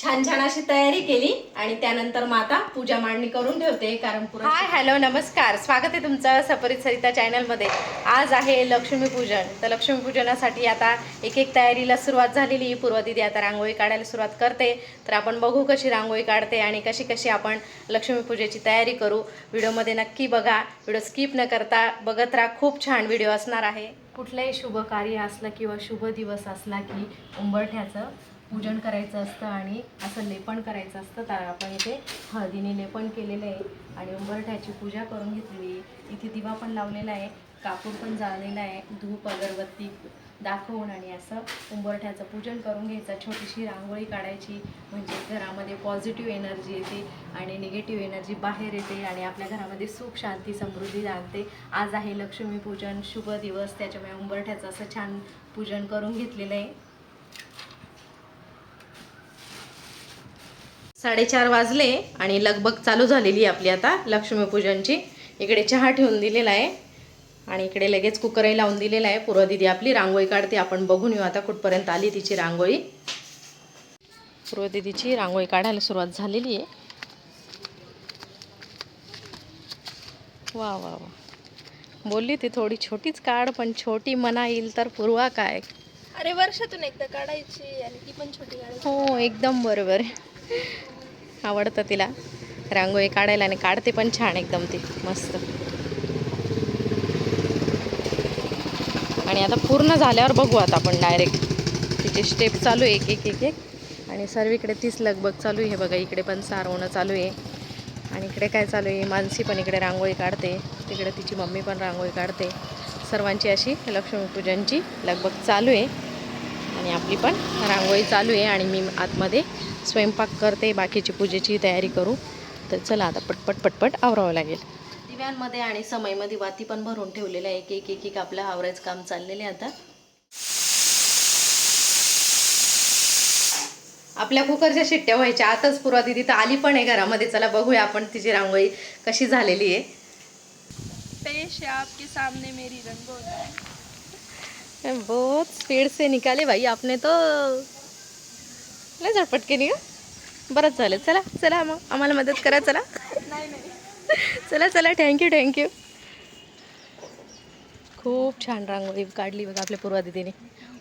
छान छान अशी तयारी केली आणि त्यानंतर मग आता पूजा मांडणी करून ठेवते कारण हाय हॅलो नमस्कार. स्वागत आहे तुमचं सपरित सरिता चॅनलमध्ये. आज आहे लक्ष्मीपूजन तर लक्ष्मीपूजनासाठी आता एक एक तयारीला सुरुवात झालेली. पूर्व दिदी आता रांगोळी काढायला सुरुवात करते. तर आपण बघू कशी रांगोळी काढते आणि कशी कशी आपण लक्ष्मीपूजेची तयारी करू. व्हिडिओमध्ये नक्की बघा. व्हिडिओ स्किप न करता बघत राहा. खूप छान व्हिडिओ असणार आहे. कुठलंही शुभ कार्य असलं किंवा शुभ दिवस असला की उंबरठ्याचं पूजन करायचं असतं आणि असं लेपण करायचं असतं. तर आपण इथे हळदीने लेपण केलेलं आहे आणि उंबरठ्याची पूजा करून घेतलेली इथे दिवा पण लावलेला आहे कापूर पण जाळलेला आहे धूप अगरबत्ती दाखवून आणि असं उंबरठ्याचं पूजन करून घ्यायचं. छोटीशी रांगोळी काढायची म्हणजे घरामध्ये पॉझिटिव्ह एनर्जी येते आणि निगेटिव्ह एनर्जी बाहेर येते आणि आपल्या घरामध्ये सुख शांती समृद्धी आणते आज आहे लक्ष्मीपूजन शुभ दिवस त्याच्यामुळे उंबरठ्याचं असं छान पूजन करून घेतलेलं आहे. साडेचार वाजले आणि लगबग चालू झालेली आहे आपली आता लक्ष्मीपूजनची इकडे चहा ठेवून दिलेला आहे आणि इकडे लगेच कुकरही लावून दिलेला आहे. पूर्व दिदी आपली रांगोळी काढते. आपण बघून येऊ आता कुठपर्यंत आली तिची रांगोळी. पूर्व दिदीची रांगोळी काढायला सुरुवात झालेली आहे. वा वा वा. बोलली ती थोडी छोटीच काढ पण छोटी मना येईल तर पूर्वा काय? अरे वर्षातून एकदा काढायची आणि ती पण छोटी हो एकदम बरोबर आवडतं तिला. रांगोळी काढायला आणि काढते पण छान एकदम ती मस्त. आणि आता पूर्ण झाल्यावर बघू आता आपण डायरेक्ट तिचे स्टेप चालू आहे एक एक एक एक. आणि सर्वीकडे तीच लगबग चालू आहे बघा इकडे पण सारवणं चालू आहे. आणि इकडे काय चालू आहे मानसी पण इकडे रांगोळी काढते. तिकडे तिची मम्मी पण रांगोळी काढते. सर्वांची अशी लक्ष्मीपूजनची लगबग चालू आहे. आणि आपली पण रांगोळी चालू आहे आणि मी आतमध्ये स्वयंपाक करते बाकीची पूजेची तयारी करू. तर चला आता पटपट पटपट आवरावं लागेल. दिव्यांमध्ये आणि समयमध्ये वाती पण भरून ठेवलेल्या आहे एक एक एक एक आपलं आवरायचं काम चाललेलं आहे आता. आपल्या कुकरच्या शिट्ट्या व्हायच्या आताच पुरा दिदी तर आली पण आहे घरामध्ये. चला बघूया आपण तिची रांगोळी कशी झालेली आहे. पेश आपके सामने मेरी रंगोली. बहुत स्पीड से निकाले भाई आपने तो लय झटपट केली का बरंच झालं. चला चला मग. आम्हाला मदत करा चला. नाही नाही चला चला थँक्यू थँक्यू खूप छान रांगोळी काढली बघा आपल्या पूर्वा दिदीने.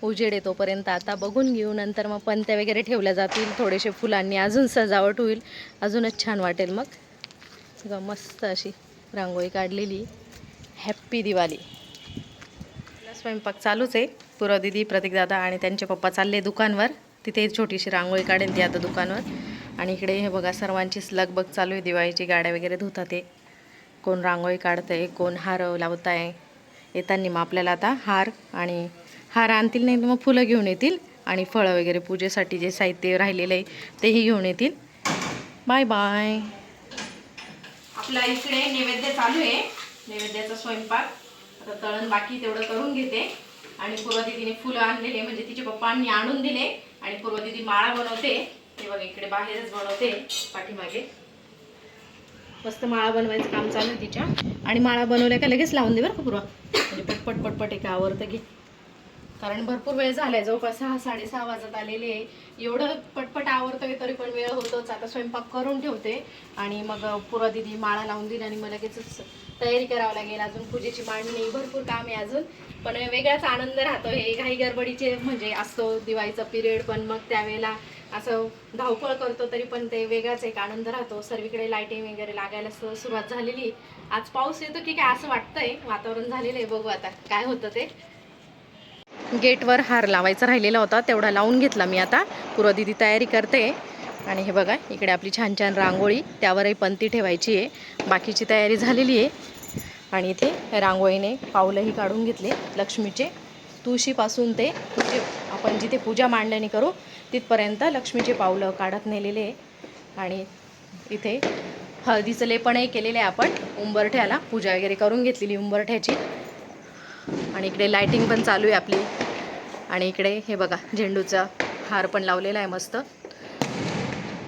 उजेड आहे तोपर्यंत. आता बघून घेऊ. नंतर मग पंत्या वगैरे ठेवल्या जातील. थोडेसे फुलांनी अजून सजावट होईल. अजूनच छान वाटेल मग. बघा मस्त अशी रांगोळी काढलेली. हॅप्पी दिवाळी. स्वयंपाक चालूच आहे. पूर्वा दिदी प्रतीकदादा आणि त्यांचे पप्पा चालले दुकानवर. तिथे छोटीशी रांगोळी काढेल ती आता दुकानवर. आणि इकडे हे बघा सर्वांचीच लगबग चालू आहे. दिवाळीची गाड्या वगैरे धुतात आहे कोण रांगोळी काढतं आहे कोण हार लावत आहे येताना मग आपल्याला आता हार आणि हार आणतील नाही तर मग फुलं घेऊन येतील आणि फळं वगैरे पूजेसाठी जे साहित्य राहिलेलं आहे तेही घेऊन येतील. Bye bye. आपला इकडे नैवेद्य चालू आहे. नैवेद्याचा स्वयंपाक. आता तळण बाकी तेवढं करून घेते. आणि पूर्व दिदीने फुलं आणलेले म्हणजे तिचे पप्पांनी आणून दिले आणि पूर्व दिदी माळा बनवते. हे बघा इकडे बाहेरच बनवते पाठीमागे. मस्त माळा बनवायचं काम चालू आहे तिच्या. आणि माळा बनवल्या का लगेच लावून दे बरं का पूर्व. म्हणजे पटपट पटपट एक आवडतं घे. कारण भरपूर वेळ झालाय जवळपास सहा साडेसहा वाजत आलेले आहे. एवढं पटपट आवडतोय तरी पण वेळ होतोच. आता स्वयंपाक करून ठेवते. आणि मग पूर्वा दिदी माळा लावून दिली आणि मग लगेचच तयारी करावं लागेल. अजून पूजेची मांडणी भरपूर काम आहे अजून. पण वेगळाच आनंद राहतो. हे घाई गडबडीचे म्हणजे असतो दिवाळीचा पिरियड पण मग त्यावेळेला असं धावपळ करतो तरी पण ते वेगळाच एक आनंद राहतो. सर्वीकडे लाईटिंग वगैरे लागायला सुरुवात झालेली. आज पाऊस येतो की काय असं वाटतंय? वातावरण झालेलं आहे. बघू आता काय होतं ते. गेटवर हार लावायचा राहिलेला होता. तेवढा लावून घेतला मी आता. पूर्व दिदी तयारी करते. आणि हे बघा इकडे आपली छान छान रांगोळी. त्यावरही पंती ठेवायची आहे. बाकीची तयारी झालेली आहे. आणि इथे रांगोळीने पावलंही काढून घेतले लक्ष्मीचे. तुळशीपासून ते पूजे आपण जिथे पूजा मांडणी करू तिथपर्यंत लक्ष्मीचे पावलं काढत नेलेले आणि इथे हळदीचं लेपणही केलेले आहे आपण. उंबरठ्याला पूजा वगैरे करून घेतलेली उंबरठ्याची. आणि इकडे लायटिंग पण चालू आहे आपली. आणि इकडे हे बघा झेंडूचा हार पण लावलेला आहे मस्त.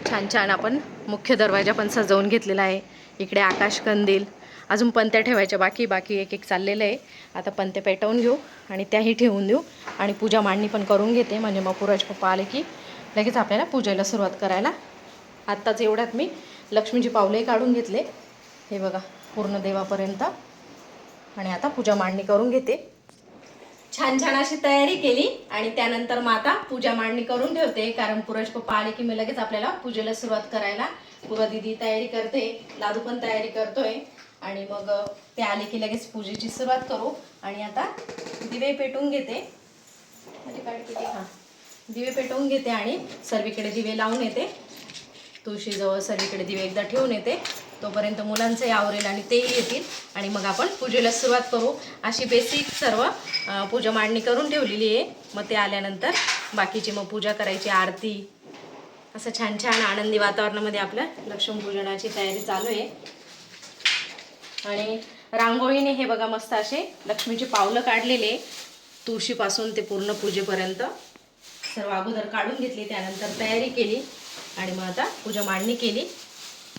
छान छान आपण मुख्य दरवाजा पण सजवून घेतलेला आहे. इकडे आकाश कंदील अजून पंत्या ठेवायच्या बाकी बाकी एक एक चाललेलं आहे. आता पंत्या पेटवून घेऊ आणि त्याही ठेवून देऊ. आणि पूजा मांडणी पण करून घेते म्हणजे मग पुराज पप्पा आले की लगेच आपल्याला पूजेला सुरुवात करायला. आत्ताच एवढ्यात मी लक्ष्मीची पावलंही काढून घेतले. हे बघा पूर्ण देवापर्यंत. आणि आता पूजा मांडणी करून घेते. छान छान अशी तयारी केली. आणि त्यानंतर मग आता पूजा मांडणी करून ठेवते कारण पुरश पप्पा आले की मी लगेच आपल्याला पूजेला सुरुवात करायला. पुरा दिदी तयारी करते दादू पण तयारी करतोय. आणि मग ते आले की लगेच पूजेची सुरुवात करू. आणि आता दिवे पेटवून घेते. किती हां. दिवे पेटवून घेते आणि सर्वीकडे दिवे लावून येते. तुळशीजवळ सर्वीकडे दिवे एकदा ठेवून येते. तोपर्यंत मुलांचंही आवरेल आणि तेही येतील. आणि मग आपण पूजेला सुरुवात करू. अशी बेसिक सर्व पूजा मांडणी करून ठेवलेली आहे. मग ते आल्यानंतर बाकीची मग पूजा करायची आरती. असं छान छान आनंदी वातावरणामध्ये आपलं लक्ष्मीपूजनाची तयारी चालू आहे. आणि रांगोळीने हे बघा मस्त असे लक्ष्मीची पावलं काढलेले. तुळशीपासून ते पूर्ण पूजेपर्यंत. सर्व अगोदर काढून घेतली त्यानंतर तयारी केली आणि मग आता पूजा मांडणी केली.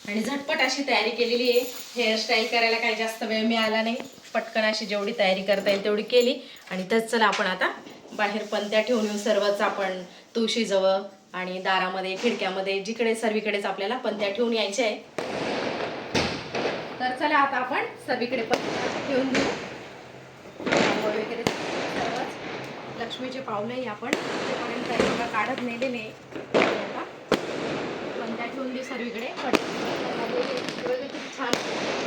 आणि झटपट अशी तयारी केलेली आहे. हेअरस्टाईल करायला काही जास्त वेळ मिळाला नाही. पटकन अशी जेवढी तयारी करता येईल तेवढी केली. आणि तर चला आपण आता बाहेर पंत्या ठेवून येऊ. सर्वच आपण तुळशीजवळ आणि दारामध्ये खिडक्यामध्ये जिकडे सर्वीकडेच आपल्याला पंत्या ठेवून यायच्या आहे. तर चला आता आपण सगळीकडे पण ठेवून घेऊ. वगैरे सर्वच. लक्ष्मीचे पावलंही आपण तिथपर्यंत बघा काढत नेलेले नाही आता पंत्या ठेवून देऊ सर्वीकडे पण किती छान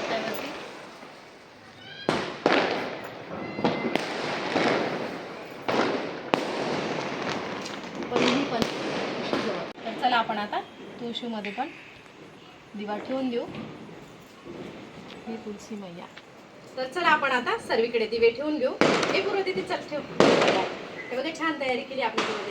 त्यावरती. पण तर चला आपण आता तुळशीमध्ये पण दिवा ठेवून देऊ. ही तुलसी मैया. तर चला आपण आता सर्वीकडे दिवे ठेवून घेऊ. हे पूर्व तिथे चल ठेव. हे बघा छान तयारी केली आपण पूर्व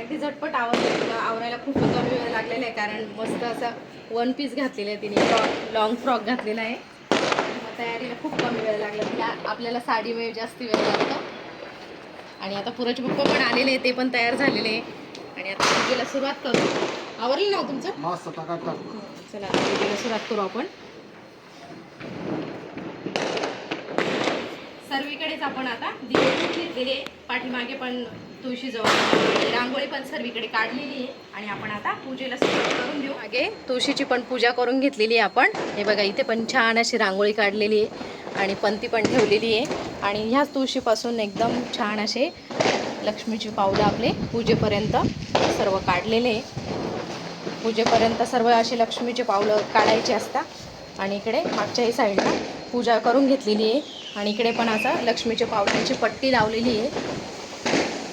अगदी झटपट आवर आवरायला खूप कमी वेळ लागलेला आहे कारण मस्त असा वन पीस घातलेला आहे तिने. फ्रॉक लॉंग फ्रॉक घातलेला आहे. मग तयारीला खूप कमी वेळ लागला. तिला आपल्याला साडी वेळ जास्त वेळ लागतो. आणि आता पुराचे पप्पा पण आलेले ते पण तयार झालेले आहे. आणि आता पूजेला सुरुवात करू. आवरलं ना हो तुमचं? मस्त टकाटक चला आता सुरुवात करू आपण. सर्वीकडेच आपण आता दिवे पण घेतलेले पाठीमागे पण तुळशीजवळ आणि रांगोळी पण सर्वीकडे काढलेली आहे. आणि आपण आता पूजेला सुरुवात करून घेऊ. मागे तुळशीची पण पूजा करून घेतलेली आहे आपण. हे बघा इथे पण छान अशी रांगोळी काढलेली आहे. आणि पंती पण ठेवलेली आहे. आणि ह्याच तुळशीपासून एकदम छान असे लक्ष्मीची पावलं आपले पूजेपर्यंत सर्व काढलेले आहे. पूजेपर्यंत सर्व असे लक्ष्मीचे पावलं काढायचे असतात आणि इकडे मागच्याही साईडला पूजा करून घेतलेली आहे. आणि इकडे पण असं लक्ष्मीच्या पावलांची पट्टी लावलेली आहे.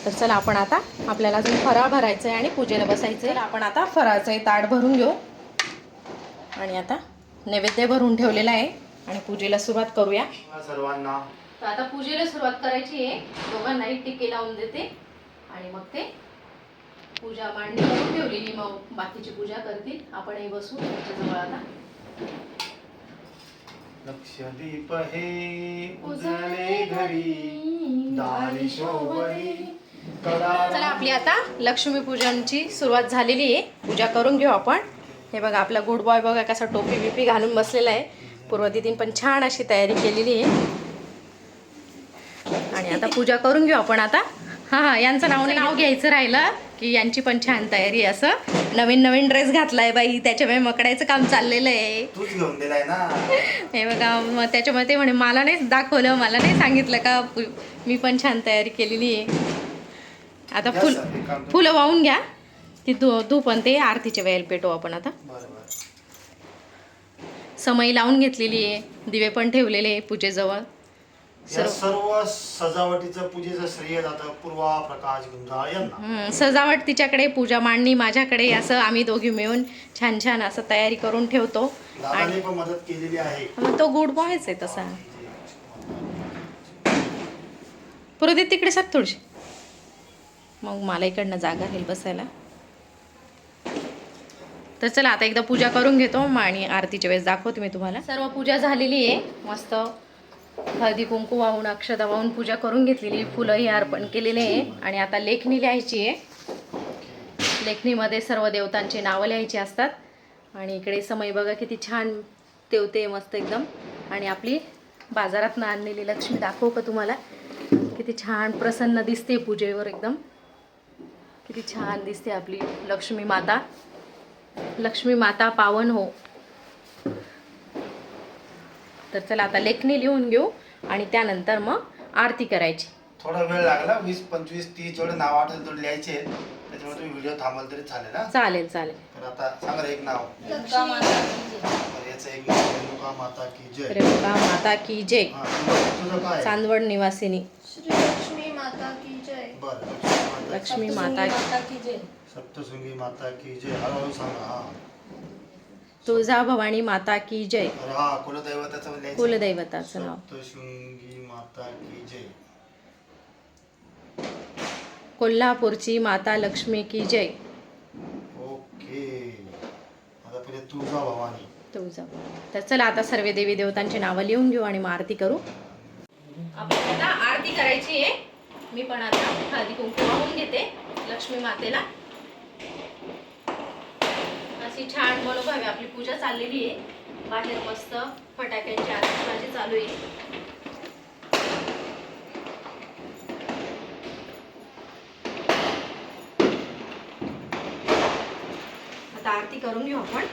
तर चला आपण आता आपल्याला अजून फराळ भरायचं आहे आणि पूजेला बसायचं आहे आपण आता फराळचं हे ताट भरून घेऊ. आणि आता नैवेद्य भरून ठेवलेला आहे. आणि पूजेला सुरुवात करूया. सर्वांना. तर आता पूजेला सुरुवात करायची आहे. दोघांनाही टिके लावून देते. आणि मग ते पूजा मांडणी करून ठेवलेली मग बाकीची पूजा करतील आपणही बसू. त्याच्याजवळ आता. लक्षदीप हे उजळे घरी. दारी शोभली. चला आपली आता लक्ष्मी पूजनची सुरुवात झालेली आहे. पूजा करून घेऊ आपण. हे बघा आपला गुड बॉय बघा कसा टोपी बिपी घालून बसलेला आहे. पूर्वदिदीन पण छान अशी तयारी केलेली आहे. आणि आता पूजा करून घेऊ आपण आता. हां हां यांचं नाव नाव घ्यायचं राहिलं. की यांची पण छान तयारी असं नवीन नवीन ड्रेस घातलाय बाई त्याच्यामुळे मकडायचं काम चाललेलं आहे. तूच घेऊन दिलाय ना. हे बघा मग त्याच्यामुळे ते म्हणे मला नाही दाखवलं मला नाही सांगितलं का? मी पण छान तयारी केलेली आहे. आता फुल. फुलं वाहून घ्या. ती धू धू पण ते आरतीच्या वेळेला पेटवू आपण आता. समई लावून घेतलेली आहे. दिवे पण ठेवलेले आहे पूजेजवळ. या सर्व सजावटीचं पूजेचं श्रेय जातं पूर्वा प्रकाश गुंजाळ यांना. हम्म, सजावट तिच्याकडे पूजा मांडणी माझ्याकडे असं आम्ही दोघी मिळून छान छान असं तयारी करून ठेवतो. दादाने पण मदत केलेली आहे. मग तो गुड बॉयच आहे तसा. पुरोदित तिकडे सर थोडीशी. मग मला इकडनं जागा राहील बसायला. तर चला आता एकदा पूजा करून घेतो मग आणि आरतीच्या वेळेस दाखवते मी तुम्हाला. सर्व पूजा झालेली आहे. मस्त. हळदी कुंकू वाहून अक्षता वाहून पूजा करून घेतलेली फुलंही अर्पण केलेले आहे. आणि आता लेखणी लिहायची आहे. लेखणीमध्ये सर्व देवतांची नावं लिहायची असतात. आणि इकडे समय बघा किती छान तेवते मस्त एकदम. आणि आपली बाजारातनं आणलेली लक्ष्मी दाखवू का तुम्हाला? किती छान प्रसन्न दिसते पूजेवर एकदम. किती छान दिसते आपली लक्ष्मी माता. लक्ष्मी माता पावन हो. तर चला आता लेखणी लिहून घेऊ आणि त्यानंतर मग आरती करायची. थोडा वेळ लागला वीस पंचवीस तीस जेवढे नाव आठवले तेवढे लिहायचे. त्याच्यामुळे तुम्ही व्हिडिओ थांबाल तरी चालेल ना चालेल चालेल. तर आता सांगा एक नाव. लक्ष्मी तर याचं एक नाव रेणुका माता की जय. रेणुका माता की जय. हा, तुझं तुझं काय चांदवड निवासिनी. श्री लक्ष्मी माता की जय. बरं लक्ष्मी माता लक्ष्मी माता सप्तशृंगी माता की जय. हळूहळू सांगा हा. तुळजा भवानी माता की जय. हा कुलदैवताचं नाव सप्तशृंगी माता की जय. कोल्हापूरची माता लक्ष्मी की जय. ओके. आता पहिले तुळजा भवानी. तुळजा तर चला आता सर्व देवी देवतांची नावं लिहून घेऊ आणि मग आरती करू. आपण आता आरती करायची आहे. मी पण आता हळदी कुंकू वाहून घेते लक्ष्मी मातेला. अशी छान मनोभावे आपली पूजा चाललेली आहे. बाहेर मस्त फटाक्यांची आतिषबाजी चालू आहे. आता आरती करून घेऊ आपण.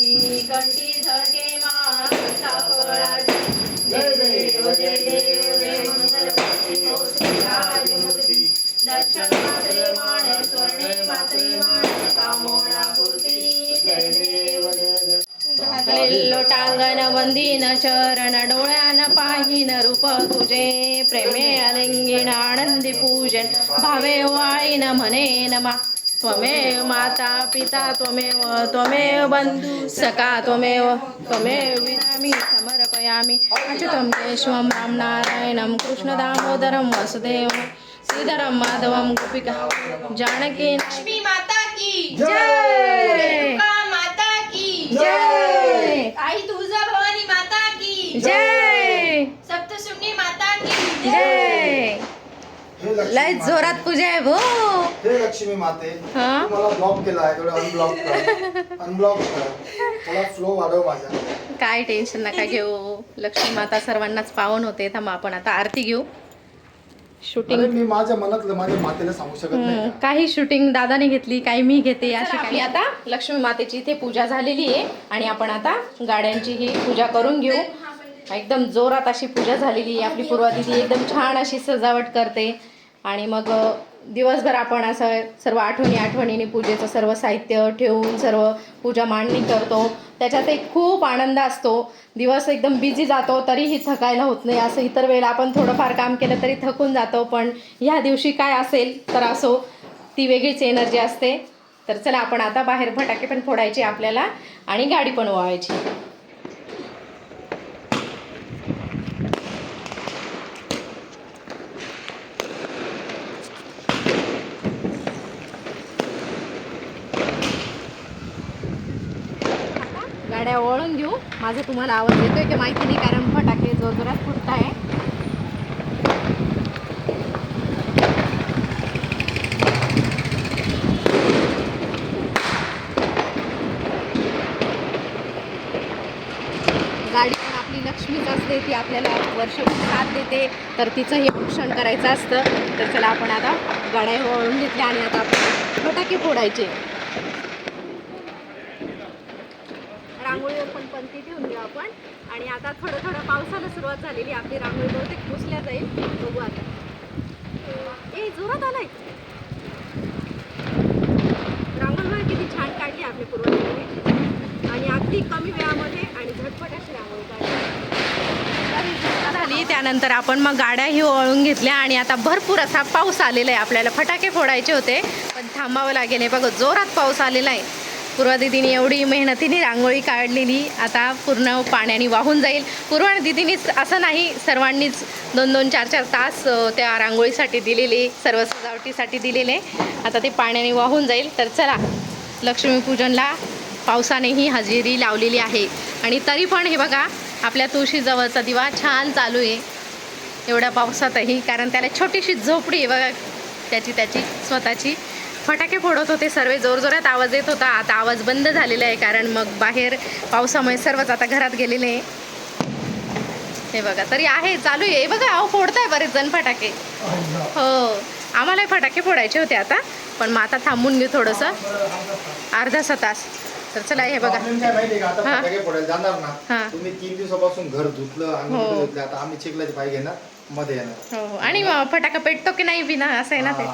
कंटी कंठी झळके लोटांगण वंदीन चरण डोळ्यान पाहिन रूप तुझे. प्रेमे अलिंगीन आनंदी पूजन. भावे वाळीन म्हणे नमा. त्वमेव माता पिता त्वमेव त्वमेव बंधू सखा त्वमेव त्वमेव विनामी समर्पयामि. अच्युतं केशवं राम नारायणं कृष्णदामोदरं वसुदेवं श्रीधरं माधवं गोपिका जानकी लक्ष्मी माता की जय! माता की जय! आई तुळजा भवानी माता की। जय। सप्तशृंगी माता की। जय। हे लक्ष्मी लय माते. जोरात पूजा आहे भो. हे लक्ष्मी माते हा? तू मला ब्लॉक केला आहे थोडं अनब्लॉक कर. अनब्लॉक कर. थोडा फ्लो वाढव माझ्या. काय टेन्शन नका घेऊ. लक्ष्मी माता सर्वांनाच पावन होते थांब आपण आता आरती घेऊ. शूटिंग मी माझ्या मनातलं माझ्या मातेला सांगू शकत नाही? काही शूटिंग दादाने घेतली काही मी घेते अशी आपली आता लक्ष्मी मातेची इथे पूजा झालेली आहे आणि आपण आता गाड्यांची ही पूजा करून घेऊ. एकदम जोरात अशी पूजा झालेली आहे. आपली पूर्वा दिदी एकदम छान अशी सजावट करते. आणि मग दिवसभर आपण असं सर्व आठवणी आठवणीने पूजेचं सर्व साहित्य ठेवून सर्व पूजा मांडणी करतो. त्याच्यात एक खूप आनंद असतो. दिवस एकदम बिझी जातो तरीही थकायला होत नाही. असं इतर वेळेला आपण थोडंफार काम केलं तरी थकून जातो. पण ह्या दिवशी काय असेल तर असो ती वेगळीच एनर्जी असते. तर चला आपण आता बाहेर फटाके पण फोडायचे आपल्याला आणि गाडी पण वळायची गाड्या वळून घेऊ माझा तुम्हाला आवाज येतोय की माहिती नाही कारण फटाके जोरजोरात फुटत आहे गाडी पण आपली लक्ष्मीच असते ती आपल्याला वर्षभर साथ देते. तर तिचंही भूषण करायचं असतं. तर चला आपण आता गाड्या वळून घेतल्या आणि आता आपण फटाके फोडायचे रांगोळीवर पण पंथी ठेवून घेऊ आपण आणि आता थोडं थोडं पावसाला सुरुवात झालेली आपली रांगोळी बहुतेक पुसल्या जाईल. बघू आता. ए जोरात आलाय. रांगोळी किती छान काढली आपली पूर्वजांनी. आणि अगदी कमी वेळामध्ये आणि झटपट अशी रांगोळी काढली. झाली. त्यानंतर आपण मग गाड्याही ओळून घेतल्या आणि आता भरपूर असा पाऊस आलेला आहे. आपल्याला फटाके फोडायचे होते. पण थांबावं लागेल. हे बघ जोरात पाऊस आलेला आहे. पूर्वा दिदीने एवढी मेहनतीने रांगोळी काढलेली. आता पूर्ण पाण्याने वाहून जाईल. पूर्वा दिदीनीच असं नाही सर्वांनीच दोन दोन चार चार तास त्या रांगोळीसाठी दिलेले सर्व सजावटीसाठी दिलेले. आता ते पाण्याने वाहून जाईल. तर चला लक्ष्मीपूजनला पावसानेही हजेरी लावलेली आहे. आणि तरी पण हे बघा आपल्या तुळशीजवळचा दिवा छान चालू आहे. एवढ्या पावसातही कारण त्याला छोटीशी झोपडी आहे बघा. त्याची त्याची स्वतःची. फटाके फोडत होते सर्व जोरजोरात आवाज येत होता. आता आवाज बंद झालेला आहे कारण मग बाहेर पावसामुळे सर्वच आता घरात गेलेले आहे. हे बघा तरी आहे चालू आहे. बघा अहो फोडताय बरेच जण फटाके. हो आम्हालाही फटाके फोडायचे होते आता पण मग आता थांबून घेऊ थोडंसं. अर्धासा तास. तर चला हे बघा. हा. हा. ना तुम्ही तीन दिवसापासून घर धुतलं आम्ही हो. हो. आणि फटाका पेटतो की नाही बिना? असं आहे ना ते.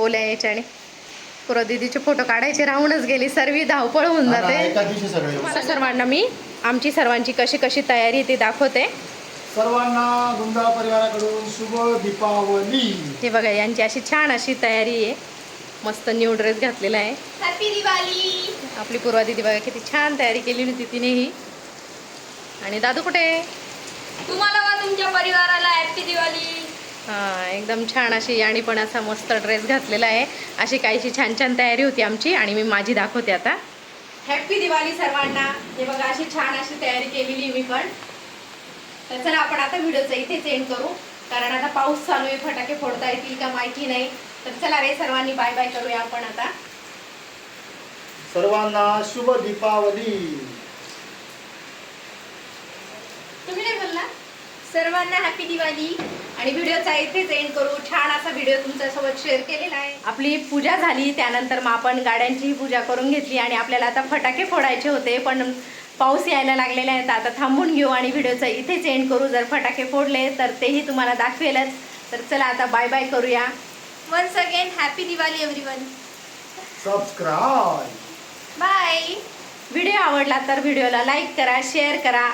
ओल्या याच्याने. पुरा दीदीचे फोटो काढायचे राहूनच गेली सर्व धावपळ होऊन हा जाते. तुम्हाला सर्वांना मी आमची सर्वांची कशी कशी तयारी आहे ती दाखवते. सर्वांना गुंडाळ परिवाराकडून शुभ दीपावली. हे बघा यांची अशी छान अशी तयारी आहे. मस्त न्यू ड्रेस घातलेला आहे. हॅपी दिवाळी आपली पूर्वा दिदी बघा किती छान तयारी केली होती तिनेही आणि दादू कुठे आहे? तुम्हाला वा तुमच्या परिवाराला हॅपी दिवाळी हा एकदम छान अशी आणि पण असा मस्त ड्रेस घातलेला आहे. अशी काहीशी छान छान तयारी होती आमची आणि मी माझी दाखवते आता. हॅपी दिवाळी सर्वांना. हे बघा अशी छान अशी तयारी केलेली मी पण. तर चला आपण आता व्हिडिओचा इथेच एंड करू. कारण आता पाऊस चालू आहे फटाके फोडता येतील का माहिती नाही. तर चला रे सर्वांनी बाय बाय करूया आपण आता. सर्वांना शुभ दीपावली. तुम्ही नाही बोलला? सर्वांना हॅपी दिवाळी. आणि व्हिडिओचा इथेच एंड करू. छान असा व्हिडिओ तुमच्यासोबत शेअर केलेला आहे. आपली पूजा झाली त्यानंतर मग आपण गाड्यांचीही पूजा करून घेतली आणि आपल्याला आता फटाके फोडायचे होते पण पाऊस यायला लागलेला आहे तर आता थांबून घेऊ आणि व्हिडिओचा इथेच एंड करू. जर फटाके फोडले तर तेही तुम्हाला दाखवेलच. तर चला आता बाय बाय करूया. Once again happy Diwali everyone subscribe bye video आवडला तर व्हिडिओला लाईक करा शेअर करा.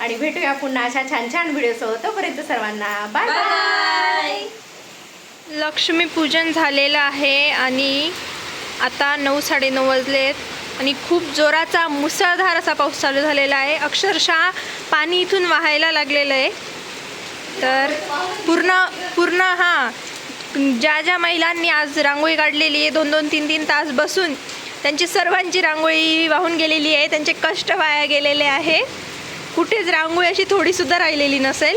आणि भेटूया पुन्हा अशा छान छान व्हिडिओसोबत. तोपर्यंत सर्वांना बाय बाय बाय लक्ष्मीपूजन झालेलं आहे आणि आता नऊ साडेनऊ वाजलेत आणि खूप जोराचा मुसळधार असा पाऊस चालू झालेला आहे. अक्षरशः पाणी इथून वाहायला लागलेलं आहे. तर पूर्ण पूर्ण हां ज्या ज्या महिलांनी आज रांगोळी काढलेली आहे दोन दोन तीन तीन तास बसून त्यांची सर्वांची रांगोळी वाहून गेलेली आहे. त्यांचे कष्ट वाया गेलेले आहे. कुठेच रांगोळी अशी थोडीसुद्धा राहिलेली नसेल.